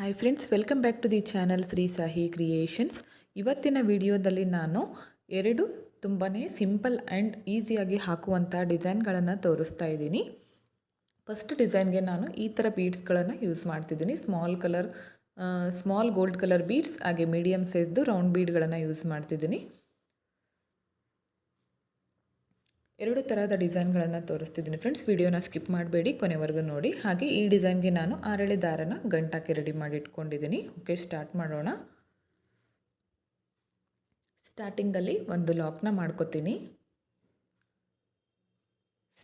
Hi friends welcome back to the channel Shri Sahi creations ಇವತ್ತಿನ ವಿಡಿಯೋದಲ್ಲಿ ನಾನು ಎರಡು ತುಂಬಾ ಸಿಂಪಲ್ ಆ್ಯಂಡ್ ಈಸಿಯಾಗಿ ಹಾಕುವಂಥ ಡಿಸೈನ್ಗಳನ್ನು ತೋರಿಸ್ತಾ ಇದ್ದೀನಿ. ಫಸ್ಟ್ ಡಿಸೈನ್ಗೆ ನಾನು ಈ ಥರ ಬೀಡ್ಸ್ಗಳನ್ನು ಯೂಸ್ ಮಾಡ್ತಿದ್ದೀನಿ. Small colour small gold colour beads ಹಾಗೆ ಮೀಡಿಯಮ್ ಸೈಜ್ದು ರೌಂಡ್ ಬೀಡ್ಗಳನ್ನು ಯೂಸ್ ಮಾಡ್ತಿದ್ದೀನಿ. ಎರಡು ಥರದ ಡಿಸೈನ್ಗಳನ್ನು ತೋರಿಸ್ತಿದ್ದೀನಿ ಫ್ರೆಂಡ್ಸ್. ವಿಡಿಯೋನ ಸ್ಕಿಪ್ ಮಾಡಬೇಡಿ, ಕೊನೆವರೆಗೂ ನೋಡಿ. ಹಾಗೆ ಈ ಡಿಸೈನ್ಗೆ ನಾನು ಆರಳೆ ದಾರನ ಗಂಟಾಕಿ ರೆಡಿ ಮಾಡಿ ಇಟ್ಕೊಂಡಿದ್ದೀನಿ. ಓಕೆ ಸ್ಟಾರ್ಟ್ ಮಾಡೋಣ. ಸ್ಟಾರ್ಟಿಂಗಲ್ಲಿ ಒಂದು ಲಾಕ್ನ ಮಾಡ್ಕೋತೀನಿ.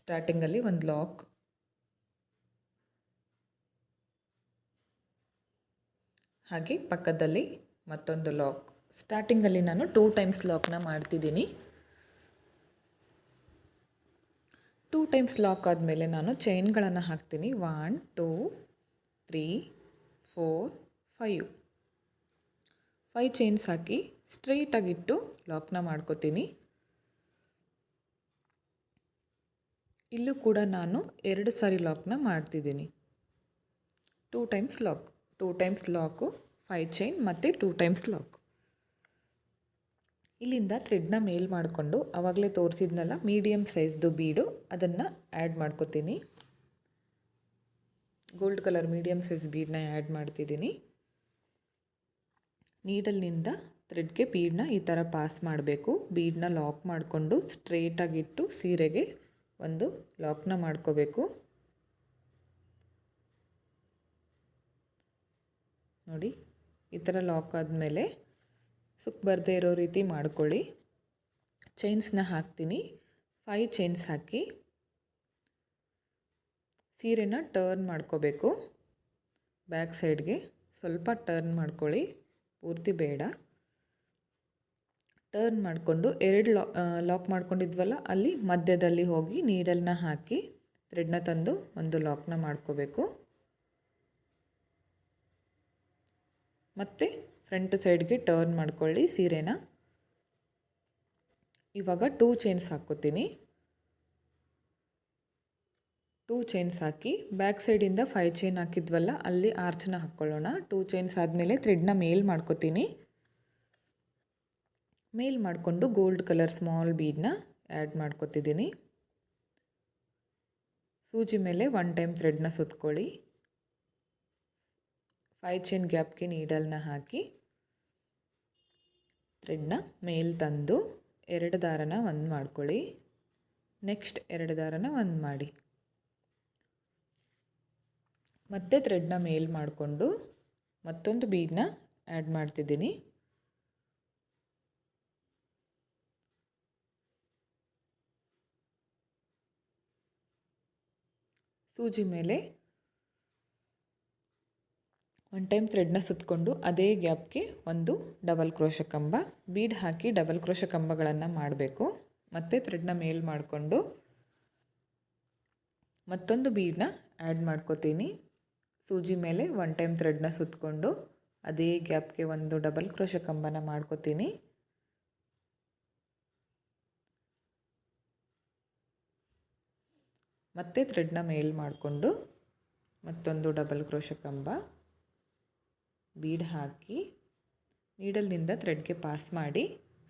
ಸ್ಟಾರ್ಟಿಂಗಲ್ಲಿ ಒಂದು ಲಾಕ್ ಹಾಗೆ ಪಕ್ಕದಲ್ಲಿ ಮತ್ತೊಂದು ಲಾಕ್ ಸ್ಟಾರ್ಟಿಂಗಲ್ಲಿ ನಾನು ಟೂ ಟೈಮ್ಸ್ ಲಾಕ್ನ ಮಾಡ್ತಿದ್ದೀನಿ. ಟೂ ಟೈಮ್ಸ್ ಲಾಕ್ ಆದಮೇಲೆ ನಾನು ಚೈನ್ಗಳನ್ನು ಹಾಕ್ತೀನಿ. One two three four five five chains ಹಾಕಿ ಸ್ಟ್ರೈಟಾಗಿಟ್ಟು ಲಾಕ್ನ ಮಾಡ್ಕೋತೀನಿ. ಇಲ್ಲೂ ಕೂಡ ನಾನು ಎರಡು ಸಾರಿ ಲಾಕ್ನ ಮಾಡ್ತಿದ್ದೀನಿ. Two times lock two times lock five chain ಮತ್ತು ಟೂ ಟೈಮ್ಸ್ ಲಾಕ್ ಇಲ್ಲಿಂದ ಥ್ರೆಡ್ನ ಮೇಲ್ ಮಾಡಿಕೊಂಡು ಆವಾಗಲೇ ತೋರಿಸಿದ್ನಲ್ಲ ಮೀಡಿಯಮ್ ಸೈಜ್ದು ಬೀಡು ಅದನ್ನು ಆ್ಯಡ್ ಮಾಡ್ಕೋತೀನಿ. ಗೋಲ್ಡ್ ಕಲರ್ ಮೀಡಿಯಮ್ ಸೈಜ್ ಬೀಡನ್ನ ಆ್ಯಡ್ ಮಾಡ್ತಿದ್ದೀನಿ. ನೀಡಲ್ನಿಂದ ಥ್ರೆಡ್ಗೆ ಬೀಡನ್ನ ಈ ಥರ ಪಾಸ್ ಮಾಡಬೇಕು. ಬೀಡನ್ನ ಲಾಕ್ ಮಾಡಿಕೊಂಡು ಸ್ಟ್ರೇಟಾಗಿಟ್ಟು ಸೀರೆಗೆ ಒಂದು ಲಾಕ್ನ ಮಾಡ್ಕೋಬೇಕು. ನೋಡಿ, ಈ ಥರ ಲಾಕ್ ಆದಮೇಲೆ ಸುಕ್ ಬರದೇ ಇರೋ ರೀತಿ ಮಾಡ್ಕೊಳ್ಳಿ. ಚೈನ್ಸ್ನ ಹಾಕ್ತೀನಿ. ಫೈವ್ ಚೈನ್ಸ್ ಹಾಕಿ. ಸೀರೆನ ಟರ್ನ್ ಮಾಡ್ಕೋಬೇಕು. ಬ್ಯಾಕ್ ಸೈಡ್ಗೆ ಸ್ವಲ್ಪ ಟರ್ನ್ ಮಾಡ್ಕೊಳ್ಳಿ. ಪೂರ್ತಿ ಬೇಡ. ಟರ್ನ್ ಮಾಡಿಕೊಂಡು ಎರಡು ಲಾ ಲಾಕ್ ಮಾಡ್ಕೊಂಡಿದ್ವಲ್ಲ ಅಲ್ಲಿ ಮಧ್ಯದಲ್ಲಿ ಹೋಗಿ ನೀಡಲ್ನ ಹಾಕಿ ಥ್ರೆಡ್ನ ತಂದು ಒಂದು ಲಾಕ್ನ ಮಾಡ್ಕೋಬೇಕು. ಮತ್ತು ಫ್ರಂಟ್ ಸೈಡ್ಗೆ ಟರ್ನ್ ಮಾಡ್ಕೊಳ್ಳಿ ಸೀರೆನ. ಇವಾಗ ಟೂ ಚೈನ್ಸ್ ಹಾಕ್ಕೋತೀನಿ. ಟೂ ಚೈನ್ಸ್ ಹಾಕಿ ಬ್ಯಾಕ್ ಸೈಡಿಂದ ಫೈವ್ ಚೈನ್ ಹಾಕಿದ್ವಲ್ಲ, ಅಲ್ಲಿ ಆರ್ಚನ್ನ ಹಾಕ್ಕೊಳ್ಳೋಣ. ಟೂ ಚೈನ್ಸ್ ಆದಮೇಲೆ ಥ್ರೆಡ್ನ ಮೇಲ್ ಮಾಡ್ಕೋತೀನಿ. ಮೇಲ್ ಮಾಡಿಕೊಂಡು ಗೋಲ್ಡ್ ಕಲರ್ ಸ್ಮಾಲ್ ಬೀಡನ್ನ ಆ್ಯಡ್ ಮಾಡ್ಕೋತಿದ್ದೀನಿ. ಸೂಜಿ ಮೇಲೆ ಒನ್ ಟೈಮ್ ಥ್ರೆಡ್ನ ಸುತ್ಕೊಳ್ಳಿ. ಫೈವ್ ಚೈನ್ ಗ್ಯಾಪ್ಗೆ ನೀಡಲ್ನ ಹಾಕಿ. ಥ್ರೆಡ್ನ ಮೇಲೆ ತಂದು ಎರಡು ದಾರನ ಒಂದು ಮಾಡ್ಕೊಳ್ಳಿ. ನೆಕ್ಸ್ಟ್ ಎರಡು ದಾರನ ಒಂದು ಮಾಡಿ. ಮತ್ತೆ ಥ್ರೆಡ್ನ ಮೇಲ್ ಮಾಡಿಕೊಂಡು ಮತ್ತೊಂದು ಬೀಡನ್ನ ಆ್ಯಡ್ ಮಾಡ್ತಿದ್ದೀನಿ. ಸೂಜಿ ಮೇಲೆ ಒನ್ ಟೈಮ್ ಥ್ರೆಡ್ನ ಸುತ್ತಕೊಂಡು ಅದೇ ಗ್ಯಾಪ್ಗೆ ಒಂದು ಡಬಲ್ ಕ್ರೋಶ ಕಂಬ ಬೀಡ್ ಹಾಕಿ ಡಬಲ್ ಕ್ರೋಶ ಕಂಬಗಳನ್ನು ಮಾಡಬೇಕು. ಮತ್ತು ಥ್ರೆಡ್ನ ಮೇಲ್ ಮಾಡಿಕೊಂಡು ಮತ್ತೊಂದು ಬೀಡನ್ನ ಆ್ಯಡ್ ಮಾಡ್ಕೋತೀನಿ. ಸೂಜಿ ಮೇಲೆ ಒನ್ ಟೈಮ್ ಥ್ರೆಡ್ನ ಸುತ್ತಕೊಂಡು ಅದೇ ಗ್ಯಾಪ್ಗೆ ಒಂದು ಡಬಲ್ ಕ್ರೋಶ ಕಂಬನ ಮಾಡ್ಕೋತೀನಿ. ಮತ್ತೆ ಥ್ರೆಡ್ನ ಮೇಲ್ ಮಾಡಿಕೊಂಡು ಮತ್ತೊಂದು ಡಬಲ್ ಕ್ರೋಶ ಕಂಬ. ಬೀಡ್ ಹಾಕಿ ನೀಡಲ್ನಿಂದ ಥ್ರೆಡ್ಗೆ ಪಾಸ್ ಮಾಡಿ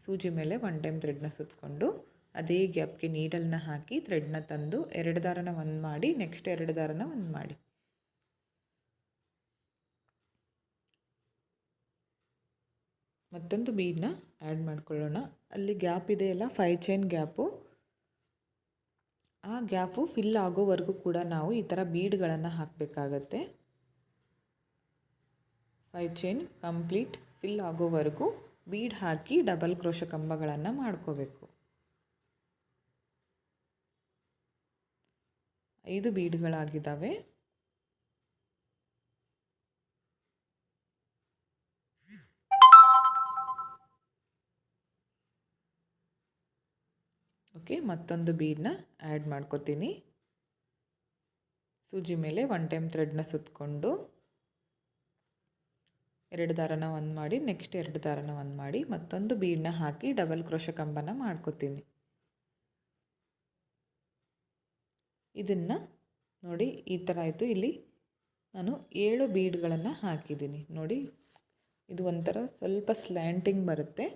ಸೂಜಿ ಮೇಲೆ ಒನ್ ಟೈಮ್ ಥ್ರೆಡ್ನ ಸುತ್ತಕೊಂಡು ಅದೇ ಗ್ಯಾಪ್ಗೆ ನೀಡಲ್ನ ಹಾಕಿ ಥ್ರೆಡ್ನ ತಂದು ಎರಡು ದಾರನ ಒಂದು ಮಾಡಿ ನೆಕ್ಸ್ಟ್ ಎರಡು ದಾರನ ಒಂದು ಮಾಡಿ. ಮತ್ತೊಂದು ಬೀಡನ್ನ ಆ್ಯಡ್ ಮಾಡ್ಕೊಳ್ಳೋಣ. ಅಲ್ಲಿ ಗ್ಯಾಪ್ ಇದೆಯಲ್ಲ ಫೈ ಚೈನ್ ಗ್ಯಾಪು. ಆ ಗ್ಯಾಪು ಫಿಲ್ ಆಗೋವರೆಗೂ ಕೂಡ ನಾವು ಈ ಥರ ಬೀಡ್ಗಳನ್ನು ಹಾಕಬೇಕಾಗತ್ತೆ. ಫೈವ್ ಚೈನ್ ಕಂಪ್ಲೀಟ್ ಫಿಲ್ ಆಗೋವರೆಗೂ ಬೀಡ್ ಹಾಕಿ ಡಬಲ್ ಕ್ರೋಶ ಕಂಬಗಳನ್ನು ಮಾಡ್ಕೋಬೇಕು. ಐದು ಬೀಡ್ಗಳಾಗಿದ್ದಾವೆ. ಓಕೆ, ಮತ್ತೊಂದು ಬೀಡನ್ನ ಆ್ಯಡ್ ಮಾಡ್ಕೋತೀನಿ. ಸೂಜಿ ಮೇಲೆ ಒನ್ ಟೈಮ್ ಥ್ರೆಡ್ನ ಸುತ್ತಕೊಂಡು ಎರಡು ದಾರನ ಒಂದು ಮಾಡಿ ನೆಕ್ಸ್ಟ್ ಎರಡು ದಾರನ ಒಂದು ಮಾಡಿ, ಮತ್ತೊಂದು ಬೀಡನ್ನ ಹಾಕಿ ಡಬಲ್ ಕ್ರೋಶ ಕಂಬನ ಮಾಡ್ಕೋತೀನಿ. ಇದನ್ನು ನೋಡಿ ಈ ಥರ ಆಯಿತು. ಇಲ್ಲಿ ನಾನು ಏಳು ಬೀಡ್ಗಳನ್ನು ಹಾಕಿದ್ದೀನಿ. ನೋಡಿ, ಇದು ಒಂಥರ ಸ್ವಲ್ಪ ಸ್ಲ್ಯಾಂಟಿಂಗ್ ಬರುತ್ತೆ.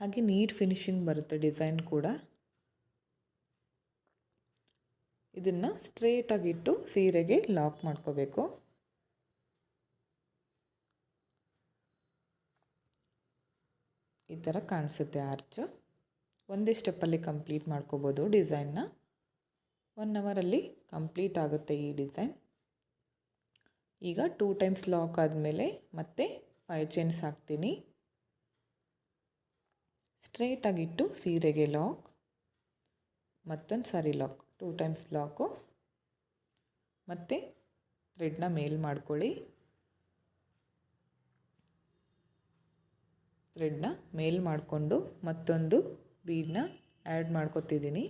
ಹಾಗೆ ನೀಟ್ ಫಿನಿಶಿಂಗ್ ಬರುತ್ತೆ ಡಿಸೈನ್ ಕೂಡ. ಇದನ್ನು ಸ್ಟ್ರೇಟಾಗಿಟ್ಟು ಸೀರೆಗೆ ಲಾಕ್ ಮಾಡ್ಕೋಬೇಕು. ಈ ಥರ ಕಾಣಿಸುತ್ತೆ ಆರ್ಚು. ಒಂದೇ ಸ್ಟೆಪ್ಪಲ್ಲಿ ಕಂಪ್ಲೀಟ್ ಮಾಡ್ಕೋಬೋದು ಡಿಸೈನ್ನ. ಒನ್ ಅವರಲ್ಲಿ ಕಂಪ್ಲೀಟ್ ಆಗುತ್ತೆ ಈ ಡಿಸೈನ್. ಈಗ ಟೂ ಟೈಮ್ಸ್ ಲಾಕ್ ಆದಮೇಲೆ ಮತ್ತೆ ಫೈವ್ ಚೈನ್ಸ್ ಹಾಕ್ತೀನಿ. ಸ್ಟ್ರೇಟಾಗಿಟ್ಟು ಸೀರೆಗೆ ಲಾಕ್. ಮತ್ತೊಂದು ಸಾರಿ ಲಾಕ್. Two times lock. ಮತ್ತು ಥ್ರೆಡ್ನ ಮೇಲ್ ಮಾಡ್ಕೊಳ್ಳಿ. ಥ್ರೆಡ್ನ ಮೇಲ್ ಮಾಡಿಕೊಂಡು ಮತ್ತೊಂದು ಬೀಡನ್ನ ಆ್ಯಡ್ ಮಾಡ್ಕೊತಿದ್ದೀನಿ.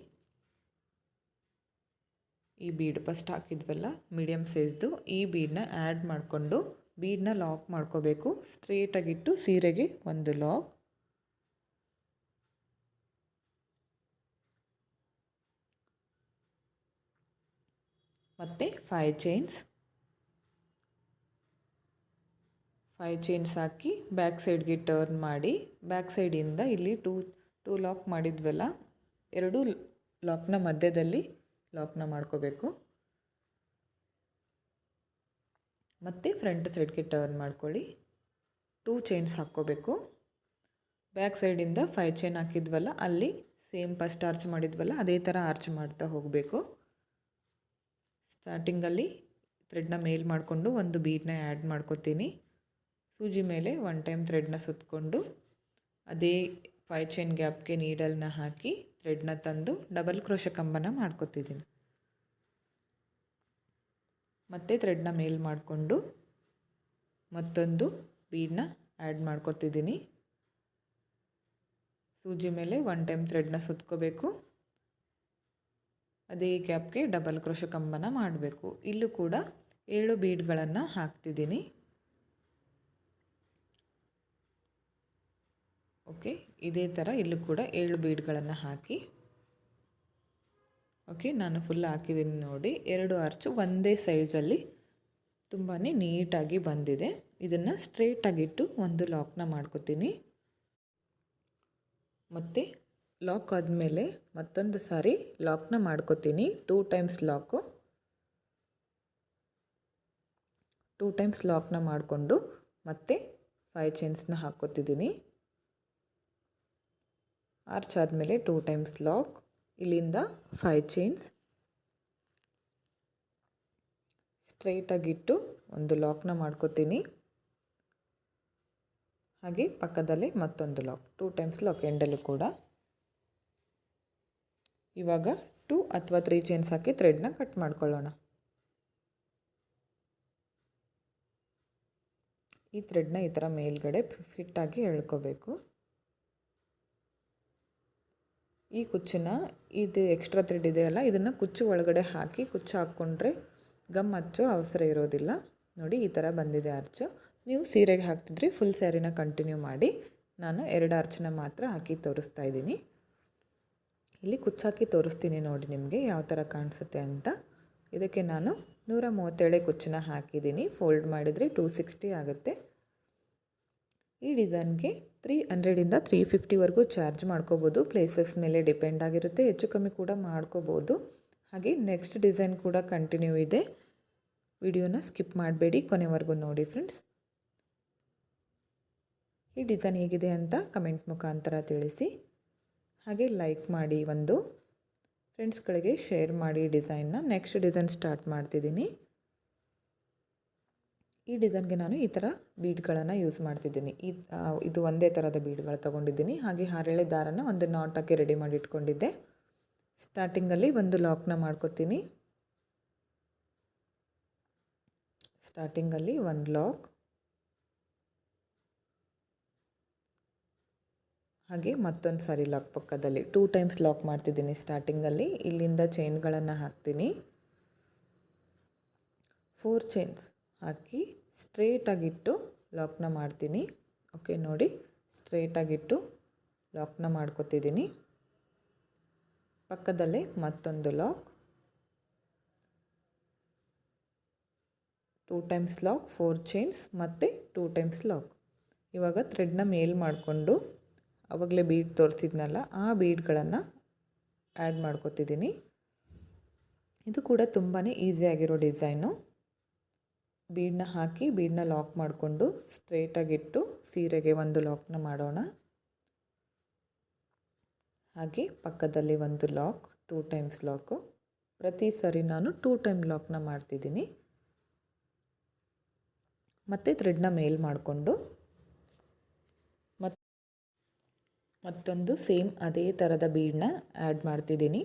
ಈ ಬೀಡ್ ಫಸ್ಟ್ ಹಾಕಿದ್ವಲ್ಲ ಮೀಡಿಯಮ್ ಸೈಜ್ದು ಈ ಬೀಡನ್ನ ಆ್ಯಡ್ ಮಾಡಿಕೊಂಡು ಬೀಡನ್ನ ಲಾಕ್ ಮಾಡ್ಕೋಬೇಕು. ಸ್ಟ್ರೇಟಾಗಿಟ್ಟು ಸೀರೆಗೆ ಒಂದು ಲಾಕ್ ಮತ್ತು ಫೈವ್ ಚೈನ್ಸ್ ಫೈವ್ ಚೈನ್ಸ್ ಹಾಕಿ ಬ್ಯಾಕ್ ಸೈಡ್ಗೆ ಟರ್ನ್ ಮಾಡಿ ಬ್ಯಾಕ್ ಸೈಡಿಂದ ಇಲ್ಲಿ ಟೂ ಟೂ ಲಾಕ್ ಮಾಡಿದ್ವಲ್ಲ, ಎರಡು ಲಾಕ್ನ ಮಧ್ಯದಲ್ಲಿ ಲಾಕ್ನ ಮಾಡ್ಕೋಬೇಕು. ಮತ್ತು ಫ್ರಂಟ್ ಸೈಡ್ಗೆ ಟರ್ನ್ ಮಾಡ್ಕೊಳ್ಳಿ ಟೂ ಚೈನ್ಸ್ ಹಾಕ್ಕೋಬೇಕು. ಬ್ಯಾಕ್ ಸೈಡಿಂದ ಫೈವ್ ಚೈನ್ ಹಾಕಿದ್ವಲ್ಲ, ಅಲ್ಲಿ ಸೇಮ್ ಫಸ್ಟ್ ಆರ್ಚ್ ಮಾಡಿದ್ವಲ್ಲ, ಅದೇ ಥರ ಆರ್ಚ್ ಮಾಡ್ತಾ ಹೋಗಬೇಕು. ಸ್ಟಾರ್ಟಿಂಗಲ್ಲಿ ಥ್ರೆಡ್ನ ಮೇಲ್ ಮಾಡಿಕೊಂಡು ಒಂದು ಬೀಡನ್ನ ಆ್ಯಡ್ ಮಾಡ್ಕೊತೀನಿ. ಸೂಜಿ ಮೇಲೆ ಒನ್ ಟೈಮ್ ಥ್ರೆಡ್ನ ಸುತ್ತಕೊಂಡು ಅದೇ ಫೈ ಚೈನ್ ಗ್ಯಾಪ್ಗೆ ನೀಡಲ್ನ ಹಾಕಿ ಥ್ರೆಡ್ನ ತಂದು ಡಬಲ್ ಕ್ರೋಶ ಕಂಬನ ಮಾಡ್ಕೊತಿದ್ದೀನಿ ಮತ್ತು ಥ್ರೆಡ್ನ ಮೇಲ್ ಮಾಡಿಕೊಂಡು ಮತ್ತೊಂದು ಬೀಡನ್ನ ಆ್ಯಡ್ ಮಾಡ್ಕೊತಿದ್ದೀನಿ ಸೂಜಿ ಮೇಲೆ ಒನ್ ಟೈಮ್ ಥ್ರೆಡ್ನ ಸುತ್ಕೋಬೇಕು. ಅದೇ ಗ್ಯಾಪ್ಗೆ ಡಬಲ್ ಕ್ರೋಶ ಕಂಬನ ಮಾಡಬೇಕು. ಇಲ್ಲೂ ಕೂಡ ಏಳು ಬೀಡ್ಗಳನ್ನು ಹಾಕ್ತಿದ್ದೀನಿ ಓಕೆ ಇದೇ ಥರ ಇಲ್ಲೂ ಕೂಡ ಏಳು ಬೀಡ್ಗಳನ್ನು ಹಾಕಿ. ಓಕೆ ನಾನು ಫುಲ್ ಹಾಕಿದ್ದೀನಿ ನೋಡಿ. ಎರಡು ಅರ್ಚು ಒಂದೇ ಸೈಜಲ್ಲಿ ತುಂಬಾ ನೀಟಾಗಿ ಬಂದಿದೆ. ಇದನ್ನು ಸ್ಟ್ರೇಟಾಗಿಟ್ಟು ಒಂದು ಲಾಕ್ನ ಮಾಡ್ಕೋತೀನಿ. ಮತ್ತು ಲಾಕ್ ಆದಮೇಲೆ ಮತ್ತೊಂದು ಸಾರಿ ಲಾಕ್ನ ಮಾಡ್ಕೋತೀನಿ. Two times lock two times ಲಾಕ್ನ ಮಾಡಿಕೊಂಡು ಮತ್ತೆ ಫೈವ್ ಚೈನ್ಸ್ನ ಹಾಕ್ಕೋತಿದ್ದೀನಿ ಆರ್ಚ್ ಆದಮೇಲೆ ಟೂ ಟೈಮ್ಸ್ ಲಾಕ್. ಇಲ್ಲಿಂದ ಫೈವ್ ಚೈನ್ಸ್ ಸ್ಟ್ರೈಟಾಗಿಟ್ಟು ಒಂದು ಲಾಕ್ನ ಮಾಡ್ಕೋತೀನಿ. ಹಾಗೆ ಪಕ್ಕದಲ್ಲೇ ಮತ್ತೊಂದು ಲಾಕ್ ಟೂ ಟೈಮ್ಸ್ ಲಾಕ್ ಎಂಡಲ್ಲೂ ಕೂಡ. ಇವಾಗ ಟೂ ಅಥವಾ ತ್ರೀ ಚೈನ್ಸ್ ಹಾಕಿ ಥ್ರೆಡ್ನ ಕಟ್ ಮಾಡ್ಕೊಳ್ಳೋಣ. ಈ ಥ್ರೆಡ್ನ ಈ ಥರ ಮೇಲ್ಗಡೆ ಫಿಟ್ಟಾಗಿ ಎಳ್ಕೋಬೇಕು. ಈ ಕುಚ್ಚನ್ನ ಇದು ಎಕ್ಸ್ಟ್ರಾ ಥ್ರೆಡ್ ಇದೆಯಲ್ಲ ಇದನ್ನು ಕುಚ್ಚು ಒಳಗಡೆ ಹಾಕಿ ಕುಚ್ಚು ಹಾಕ್ಕೊಂಡ್ರೆ ಗಮ್ ಹಚ್ಚೋ ಅವಸರ ಇರೋದಿಲ್ಲ. ನೋಡಿ, ಈ ಥರ ಬಂದಿದೆ ಅರ್ಚು ನೀವು ಸೀರೆಗೆ ಹಾಕ್ತಿದ್ರಿ ಫುಲ್ ಸ್ಯಾರಿನ ಕಂಟಿನ್ಯೂ ಮಾಡಿ ನಾನು ಎರಡು ಅರ್ಚನ ಮಾತ್ರ ಹಾಕಿ ತೋರಿಸ್ತಾ ಇದ್ದೀನಿ. ಇಲ್ಲಿ ಕುಚ್ಚು ಹಾಕಿ ತೋರಿಸ್ತೀನಿ ನೋಡಿ ನಿಮಗೆ ಯಾವ ಥರ ಕಾಣಿಸುತ್ತೆ ಅಂತ. ಇದಕ್ಕೆ ನಾನು ನೂರ ಮೂವತ್ತೇಳೆ ಕುಚ್ಚನ್ನ ಹಾಕಿದ್ದೀನಿ. ಫೋಲ್ಡ್ ಮಾಡಿದರೆ ಟೂ ಸಿಕ್ಸ್ಟಿ ಆಗುತ್ತೆ. ಈ ಡಿಸೈನ್ಗೆ ತ್ರೀ ಹಂಡ್ರೆಡಿಂದ ತ್ರೀ ಫಿಫ್ಟಿವರೆಗೂ ಚಾರ್ಜ್ ಮಾಡ್ಕೋಬೋದು. ಪ್ಲೇಸಸ್ ಮೇಲೆ ಡಿಪೆಂಡ್ ಆಗಿರುತ್ತೆ. ಹೆಚ್ಚು ಕಮ್ಮಿ ಕೂಡ ಮಾಡ್ಕೋಬೋದು. ಹಾಗೆ ನೆಕ್ಸ್ಟ್ ಡಿಸೈನ್ ಕೂಡ ಕಂಟಿನ್ಯೂ ಇದೆ. ವಿಡಿಯೋನ ಸ್ಕಿಪ್ ಮಾಡಬೇಡಿ. ಕೊನೆವರೆಗೂ ನೋಡಿ ಫ್ರೆಂಡ್ಸ್ ಈ ಡಿಸೈನ್ ಹೇಗಿದೆ ಅಂತ ಕಮೆಂಟ್ ಮುಖಾಂತರ ತಿಳಿಸಿ. ಹಾಗೆ ಲೈಕ್ ಮಾಡಿ ಒಂದು. ಫ್ರೆಂಡ್ಸ್ಗಳಿಗೆ ಶೇರ್ ಮಾಡಿ ಡಿಸೈನ್ನ ನೆಕ್ಸ್ಟ್ ಡಿಸೈನ್ ಸ್ಟಾರ್ಟ್ ಮಾಡ್ತಿದ್ದೀನಿ. ಈ ಡಿಸೈನ್ಗೆ ನಾನು ಈ ಥರ ಬೀಡ್ಗಳನ್ನು ಯೂಸ್ ಮಾಡ್ತಿದ್ದೀನಿ. ಈ ಇದು ಒಂದೇ ಥರದ ಬೀಡ್ಗಳು ತೊಗೊಂಡಿದ್ದೀನಿ. ಹಾಗೆ ಹರಳೆ ದಾರನ ಒಂದು ನಾಟಕ್ಕೆ ರೆಡಿ ಮಾಡಿ ಇಟ್ಕೊಂಡಿದ್ದೆ. ಸ್ಟಾರ್ಟಿಂಗಲ್ಲಿ ಒಂದು ಲಾಕ್ನ ಮಾಡ್ಕೊತೀನಿ. ಸ್ಟಾರ್ಟಿಂಗಲ್ಲಿ ಒಂದು ಲಾಕ್ ಹಾಗೆ ಮತ್ತೊಂದು ಸಾರಿ ಲಾಕ್ ಪಕ್ಕದಲ್ಲಿ. ಟೂ ಟೈಮ್ಸ್ ಲಾಕ್ ಮಾಡ್ತಿದ್ದೀನಿ ಸ್ಟಾರ್ಟಿಂಗಲ್ಲಿ ಇಲ್ಲಿಂದ ಚೈನ್ಗಳನ್ನು ಹಾಕ್ತೀನಿ. ಫೋರ್ ಚೈನ್ಸ್ ಹಾಕಿ ಸ್ಟ್ರೇಟಾಗಿಟ್ಟು ಲಾಕ್ನ ಮಾಡ್ತೀನಿ. ಓಕೆ, ನೋಡಿ, ಸ್ಟ್ರೇಟಾಗಿಟ್ಟು ಲಾಕ್ನ ಮಾಡ್ಕೊತಿದ್ದೀನಿ. ಪಕ್ಕದಲ್ಲೇ ಮತ್ತೊಂದು lock. Two times lock, four chains, ಮತ್ತು ಟೂ ಟೈಮ್ಸ್ ಲಾಕ್. ಇವಾಗ ಥ್ರೆಡ್ನ ಮೇಲ್ ಮಾಡಿಕೊಂಡು ಆವಾಗಲೇ ಬೀಡ್ ತೋರಿಸಿದ್ನಲ್ಲ, ಆ ಬೀಡ್ಗಳನ್ನು ಆ್ಯಡ್ ಮಾಡ್ಕೋತಿದ್ದೀನಿ. ಇದು ಕೂಡ ತುಂಬಾ ಈಸಿಯಾಗಿರೋ ಡಿಸೈನು. ಬೀಡನ್ನ ಹಾಕಿ ಬೀಡನ್ನ ಲಾಕ್ ಮಾಡಿಕೊಂಡು ಸ್ಟ್ರೇಟಾಗಿಟ್ಟು ಸೀರೆಗೆ ಒಂದು ಲಾಕ್ನ ಮಾಡೋಣ. ಹಾಗೆ ಪಕ್ಕದಲ್ಲಿ ಒಂದು ಲಾಕ್ ಟೂ ಟೈಮ್ಸ್ ಲಾಕು ಪ್ರತಿ ಸರಿ ನಾನು ಟೂ ಟೈಮ್ ಲಾಕ್ನ ಮಾಡ್ತಿದ್ದೀನಿ. ಮತ್ತು ಥ್ರೆಡ್ನ ಮೇಲ್ ಮಾಡಿಕೊಂಡು ಮತ್ತು ಮತ್ತೊಂದು ಸೇಮ್ ಅದೇ ಥರದ ಬೀಡನ್ನ ಆ್ಯಡ್ ಮಾಡ್ತಿದ್ದೀನಿ.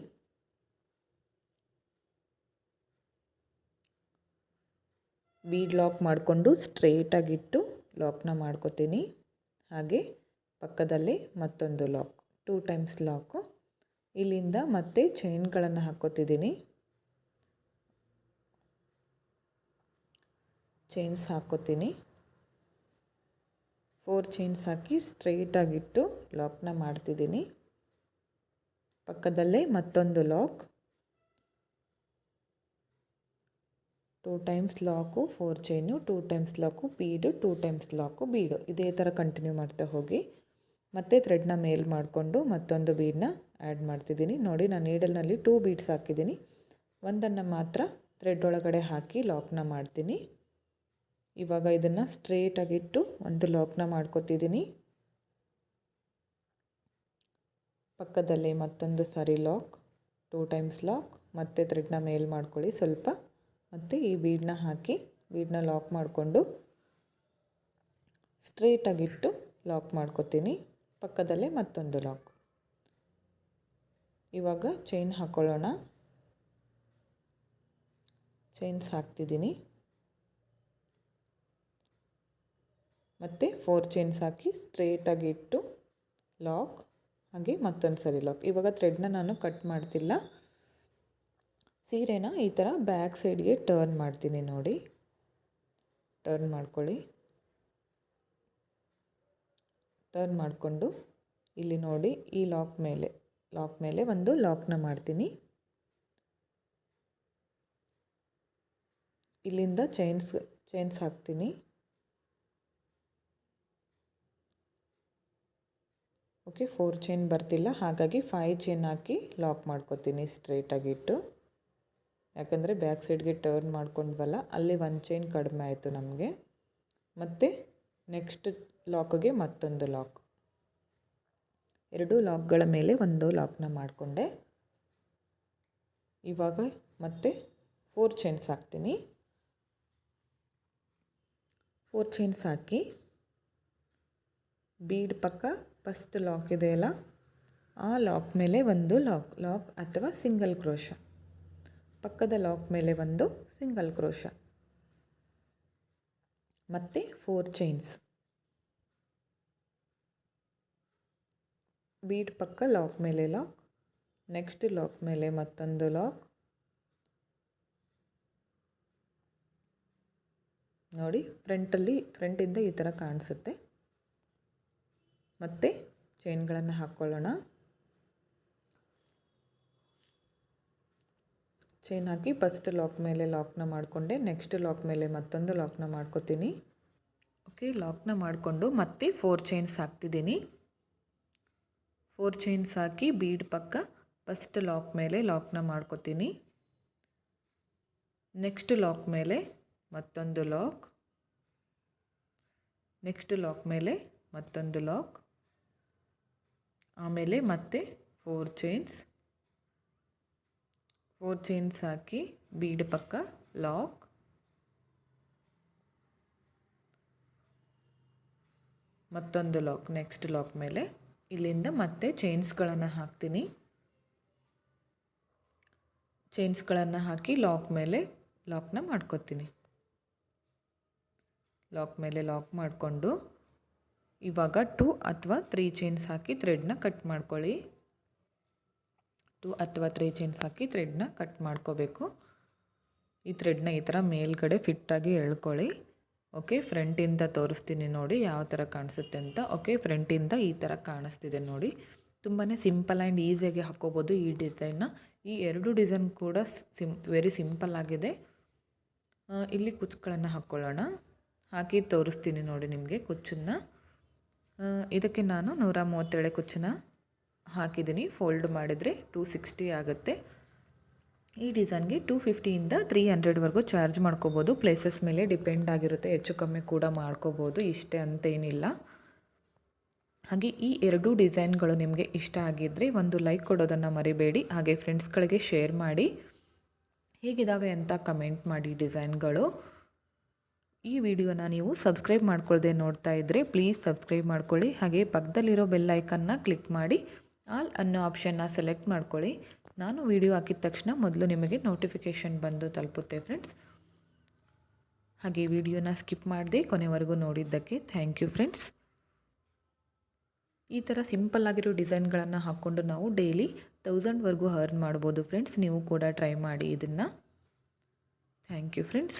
ಬೀಡ್ ಲಾಕ್ ಮಾಡಿಕೊಂಡು ಸ್ಟ್ರೇಟಾಗಿಟ್ಟು ಲಾಕ್ನ ಮಾಡ್ಕೋತೀನಿ. ಹಾಗೆ ಪಕ್ಕದಲ್ಲೇ ಮತ್ತೊಂದು ಲಾಕ್, ಟೂ ಟೈಮ್ಸ್ ಲಾಕು. ಇಲ್ಲಿಂದ ಮತ್ತೆ ಚೈನ್ಗಳನ್ನು ಹಾಕ್ಕೋತಿದ್ದೀನಿ. ಚೈನ್ಸ್ ಹಾಕ್ಕೋತೀನಿ. ಫೋರ್ ಚೈನ್ಸ್ ಹಾಕಿ ಸ್ಟ್ರೈಟಾಗಿಟ್ಟು ಲಾಕ್ನ ಮಾಡ್ತಿದ್ದೀನಿ. ಪಕ್ಕದಲ್ಲೇ ಮತ್ತೊಂದು lock two times lock four chain two times lock bead two times lock ಬೀಡು ಇದೇ ಥರ ಕಂಟಿನ್ಯೂ ಮಾಡ್ತಾ ಹೋಗಿ. ಮತ್ತೆ ಥ್ರೆಡ್ನ ಮೇಲ್ ಮಾಡಿಕೊಂಡು ಮತ್ತೊಂದು ಬೀಡನ್ನ ಆ್ಯಡ್ ಮಾಡ್ತಿದ್ದೀನಿ. ನೋಡಿ, ನಾನು ನೀಡಲ್ನಲ್ಲಿ ಟೂ ಬೀಡ್ಸ್ ಹಾಕಿದ್ದೀನಿ. ಒಂದನ್ನು ಮಾತ್ರ ಥ್ರೆಡ್ ಒಳಗಡೆ ಹಾಕಿ ಲಾಕ್ನ ಮಾಡ್ತೀನಿ. ಇವಾಗ ಇದನ್ನು ಸ್ಟ್ರೇಟಾಗಿಟ್ಟು ಒಂದು ಲಾಕ್ನ ಮಾಡ್ಕೊತಿದ್ದೀನಿ. ಪಕ್ಕದಲ್ಲಿ ಮತ್ತೊಂದು ಸಾರಿ ಲಾಕ್ ಟೂ ಟೈಮ್ಸ್ ಲಾಕ್ ಮತ್ತೆ ಥ್ರೆಡ್ನ ಮೇಲ್ ಮಾಡ್ಕೊಳ್ಳಿ. ಸ್ವಲ್ಪ ಮತ್ತು ಈ ಬೀಡನ್ನ ಹಾಕಿ ಬೀಡನ್ನ ಲಾಕ್ ಮಾಡಿಕೊಂಡು ಸ್ಟ್ರೇಟಾಗಿಟ್ಟು ಲಾಕ್ ಮಾಡ್ಕೊತೀನಿ. ಪಕ್ಕದಲ್ಲೇ ಮತ್ತೊಂದು ಲಾಕ್ ಇವಾಗ ಚೈನ್ ಹಾಕ್ಕೊಳ್ಳೋಣ ಚೈನ್ಸ್ ಹಾಕ್ತಿದ್ದೀನಿ. ಮತ್ತು ಫೋರ್ ಚೈನ್ಸ್ ಹಾಕಿ ಸ್ಟ್ರೇಟಾಗಿ ಇಟ್ಟು ಲಾಕ್ ಹಾಗೆ ಮತ್ತೊಂದು ಸರಿ ಲಾಕ್ ಇವಾಗ ಥ್ರೆಡ್ನ ನಾನು ಕಟ್ ಮಾಡ್ತಿಲ್ಲ. ಸೀರೆನ ಈ ಥರ ಬ್ಯಾಕ್ ಸೈಡ್ಗೆ ಟರ್ನ್ ಮಾಡ್ತೀನಿ ನೋಡಿ. ಟರ್ನ್ ಮಾಡ್ಕೊಳ್ಳಿ. ಟರ್ನ್ ಮಾಡಿಕೊಂಡು ಇಲ್ಲಿ ನೋಡಿ ಈ ಲಾಕ್ ಮೇಲೆ ಲಾಕ್ ಮೇಲೆ ಒಂದು ಲಾಕ್ನ ಮಾಡ್ತೀನಿ. ಇಲ್ಲಿಂದ ಚೈನ್ಸ್ ಚೈನ್ಸ್ ಹಾಕ್ತೀನಿ. ಓಕೆ, ಫೋರ್ ಚೈನ್ ಬರ್ತಿಲ್ಲ, ಹಾಗಾಗಿ ಫೈವ್ ಚೈನ್ ಹಾಕಿ ಲಾಕ್ ಮಾಡ್ಕೊತೀನಿ ಸ್ಟ್ರೈಟಾಗಿಟ್ಟು ಯಾಕಂದರೆ ಬ್ಯಾಕ್ ಸೈಡ್ಗೆ ಟರ್ನ್ ಮಾಡ್ಕೊಂಡ್ವಲ್ಲ, ಅಲ್ಲಿ ಒಂದು ಚೈನ್ ಕಡಿಮೆ ಆಯಿತು ನಮಗೆ. ಮತ್ತು ನೆಕ್ಸ್ಟ್ ಲಾಕ್ಗೆ ಮತ್ತೊಂದು ಲಾಕ್ ಎರಡು ಲಾಕ್ಗಳ ಮೇಲೆ ಒಂದು ಲಾಕ್ನ ಮಾಡಿಕೊಂಡೆ. ಇವಾಗ ಮತ್ತೆ ಫೋರ್ ಚೈನ್ಸ್ ಹಾಕ್ತೀನಿ. ಫೋರ್ ಚೈನ್ಸ್ ಹಾಕಿ ಬೀಡ್ ಪಕ್ಕ ಫಸ್ಟ್ ಲಾಕ್ ಇದೆಯಲ್ಲ, ಆ ಲಾಕ್ ಮೇಲೆ ಒಂದು ಲಾಕ್ ಲಾಕ್ ಅಥವಾ ಸಿಂಗಲ್ ಕ್ರೋಶ ಪಕ್ಕದ ಲಾಕ್ ಮೇಲೆ ಒಂದು ಸಿಂಗಲ್ ಕ್ರೋಶ. ಮತ್ತು ಫೋರ್ ಚೈನ್ಸ್ ಬೀಟ್ ಪಕ್ಕ ಲಾಕ್ ಮೇಲೆ ಲಾಕ್ ನೆಕ್ಸ್ಟ್ ಲಾಕ್ ಮೇಲೆ ಮತ್ತೊಂದು ಲಾಕ್. ನೋಡಿ, ಫ್ರಂಟಲ್ಲಿ ಫ್ರಂಟಿಂದ ಈ ಥರ ಕಾಣಿಸುತ್ತೆ. ಮತ್ತು ಚೈನ್ಗಳನ್ನು ಹಾಕ್ಕೊಳ್ಳೋಣ ಚೈನ್ ಹಾಕಿ ಫಸ್ಟ್ ಲಾಕ್ ಮೇಲೆ ಲಾಕ್ನ ಮಾಡಿಕೊಂಡೆ ನೆಕ್ಸ್ಟ್ ಲಾಕ್ ಮೇಲೆ ಮತ್ತೊಂದು ಲಾಕ್ನ ಮಾಡ್ಕೋತೀನಿ. ಓಕೆ ಲಾಕ್ನ ಮಾಡಿಕೊಂಡು ಮತ್ತೆ ಫೋರ್ ಚೈನ್ಸ್ ಹಾಕ್ತಿದ್ದೀನಿ. ಫೋರ್ ಚೈನ್ಸ್ ಹಾಕಿ ಬೀಡ್ ಪಕ್ಕ ಫಸ್ಟ್ ಲಾಕ್ ಮೇಲೆ ಲಾಕ್ನ ಮಾಡ್ಕೋತೀನಿ. ನೆಕ್ಸ್ಟ್ ಲಾಕ್ ಮೇಲೆ ಮತ್ತೊಂದು ಲಾಕ್ ನೆಕ್ಸ್ಟ್ ಲಾಕ್ ಮೇಲೆ ಮತ್ತೊಂದು ಲಾಕ್ ಆಮೇಲೆ ಮತ್ತೆ ಫೋರ್ ಚೈನ್ಸ್ ಫೋರ್ ಚೈನ್ಸ್ ಹಾಕಿ ಬೀಡ್ ಪಕ್ಕ ಲಾಕ್ ಮತ್ತೊಂದು ಲಾಕ್ ನೆಕ್ಸ್ಟ್ ಲಾಕ್ ಮೇಲೆ. ಇಲ್ಲಿಂದ ಮತ್ತೆ ಚೈನ್ಸ್ಗಳನ್ನು ಹಾಕ್ತೀನಿ. ಚೈನ್ಸ್ಗಳನ್ನು ಹಾಕಿ ಲಾಕ್ ಮೇಲೆ ಲಾಕ್ನ ಮಾಡ್ಕೊತೀನಿ. ಲಾಕ್ ಮೇಲೆ ಲಾಕ್ ಮಾಡಿಕೊಂಡು, ಇವಾಗ ಟೂ ಅಥವಾ ತ್ರೀ ಚೈನ್ಸ್ ಹಾಕಿ ಥ್ರೆಡ್ನ ಕಟ್ ಮಾಡ್ಕೊಳ್ಳಿ. ಟೂ ಅಥವಾ ತ್ರೀ ಚೈನ್ಸ್ ಹಾಕಿ ಥ್ರೆಡ್ನ ಕಟ್ ಮಾಡ್ಕೋಬೇಕು. ಈ ಥ್ರೆಡ್ನ ಈ ಥರ ಮೇಲ್ಗಡೆ ಫಿಟ್ಟಾಗಿ ಎಳ್ಕೊಳ್ಳಿ. ಓಕೆ ಫ್ರಂಟಿಂದ ತೋರಿಸ್ತೀನಿ ನೋಡಿ ಯಾವ ಥರ ಕಾಣಿಸುತ್ತೆ ಅಂತ. ಓಕೆ ಫ್ರಂಟಿಂದ ಈ ಥರ ಕಾಣಿಸ್ತಿದೆ ನೋಡಿ. ತುಂಬಾ ಸಿಂಪಲ್ ಆ್ಯಂಡ್ ಈಸಿಯಾಗಿ ಹಾಕ್ಕೋಬೋದು ಈ ಡಿಸೈನ್ನ ಈ ಎರಡು ಡಿಸೈನ್ ಕೂಡ ಸಿಂ ವೆರಿ ಸಿಂಪಲ್ ಆಗಿದೆ. ಇಲ್ಲಿ ಕುಚ್ಚುಗಳನ್ನು ಹಾಕ್ಕೊಳ್ಳೋಣ. ಹಾಕಿ ತೋರಿಸ್ತೀನಿ ನೋಡಿ ನಿಮಗೆ ಕುಚ್ಚನ್ನು. ಇದಕ್ಕೆ ನಾನು ನೂರ ಮೂವತ್ತೇಳು ಕುಚ್ಚನ್ನ ಹಾಕಿದ್ದೀನಿ. ಫೋಲ್ಡ್ ಮಾಡಿದರೆ ಟೂ ಸಿಕ್ಸ್ಟಿ ಆಗುತ್ತೆ. ಈ ಡಿಸೈನ್ಗೆ ಟೂ ಫಿಫ್ಟಿಯಿಂದ ತ್ರೀ ಹಂಡ್ರೆಡ್ವರೆಗೂ ಚಾರ್ಜ್ ಮಾಡ್ಕೋಬೋದು. ಪ್ಲೇಸಸ್ ಮೇಲೆ ಡಿಪೆಂಡ್ ಆಗಿರುತ್ತೆ. ಹೆಚ್ಚು ಕಮ್ಮಿ ಕೂಡ ಮಾಡ್ಕೋಬೋದು. ಇಷ್ಟೇ ಅಂತೇನಿಲ್ಲ ಹಾಗೆ ಈ ಎರಡೂ ಡಿಸೈನ್ಗಳು ನಿಮಗೆ ಇಷ್ಟ ಆಗಿದ್ದರೆ ಒಂದು ಲೈಕ್ ಕೊಡೋದನ್ನು ಮರಿಬೇಡಿ. ಹಾಗೆ ಫ್ರೆಂಡ್ಸ್ಗಳಿಗೆ ಶೇರ್ ಮಾಡಿ. ಹೇಗಿದ್ದಾವೆ ಅಂತ ಕಮೆಂಟ್ ಮಾಡಿ ಡಿಸೈನ್ಗಳು ಈ ವಿಡಿಯೋನ ನೀವು ಸಬ್ಸ್ಕ್ರೈಬ್ ಮಾಡ್ಕೊಳ್ಳದೆ ನೋಡ್ತಾ ಇದ್ದರೆ ಪ್ಲೀಸ್ ಸಬ್ಸ್ಕ್ರೈಬ್ ಮಾಡ್ಕೊಳ್ಳಿ. ಹಾಗೆ ಪಕ್ಕದಲ್ಲಿರೋ ಬೆಲ್ ಕ್ಲಿಕ್ ಮಾಡಿ. ಆಲ್ ಅನ್ನೋ ಆಪ್ಷನ್ನ ಸೆಲೆಕ್ಟ್ ಮಾಡ್ಕೊಳ್ಳಿ. ನಾನು ವಿಡಿಯೋ ಹಾಕಿದ ತಕ್ಷಣ ಮೊದಲು ನಿಮಗೆ ನೋಟಿಫಿಕೇಷನ್ ಬಂದು ತಲುಪುತ್ತೆ ಫ್ರೆಂಡ್ಸ್. ಹಾಗೆ ವಿಡಿಯೋನ ಸ್ಕಿಪ್ ಮಾಡದೆ ಕೊನೆವರೆಗೂ ನೋಡಿದ್ದಕ್ಕೆ ಥ್ಯಾಂಕ್ ಯು ಫ್ರೆಂಡ್ಸ್. ಈ ಥರ ಸಿಂಪಲ್ ಆಗಿರೋ ಡಿಸೈನ್ಗಳನ್ನು ಹಾಕ್ಕೊಂಡು ನಾವು ಡೈಲಿ ತೌಸಂಡ್ವರೆಗೂ ಅರ್ನ್ ಮಾಡ್ಬೋದು ಫ್ರೆಂಡ್ಸ್. ನೀವು ಕೂಡ ಟ್ರೈ ಮಾಡಿ ಇದನ್ನು. Thank you friends.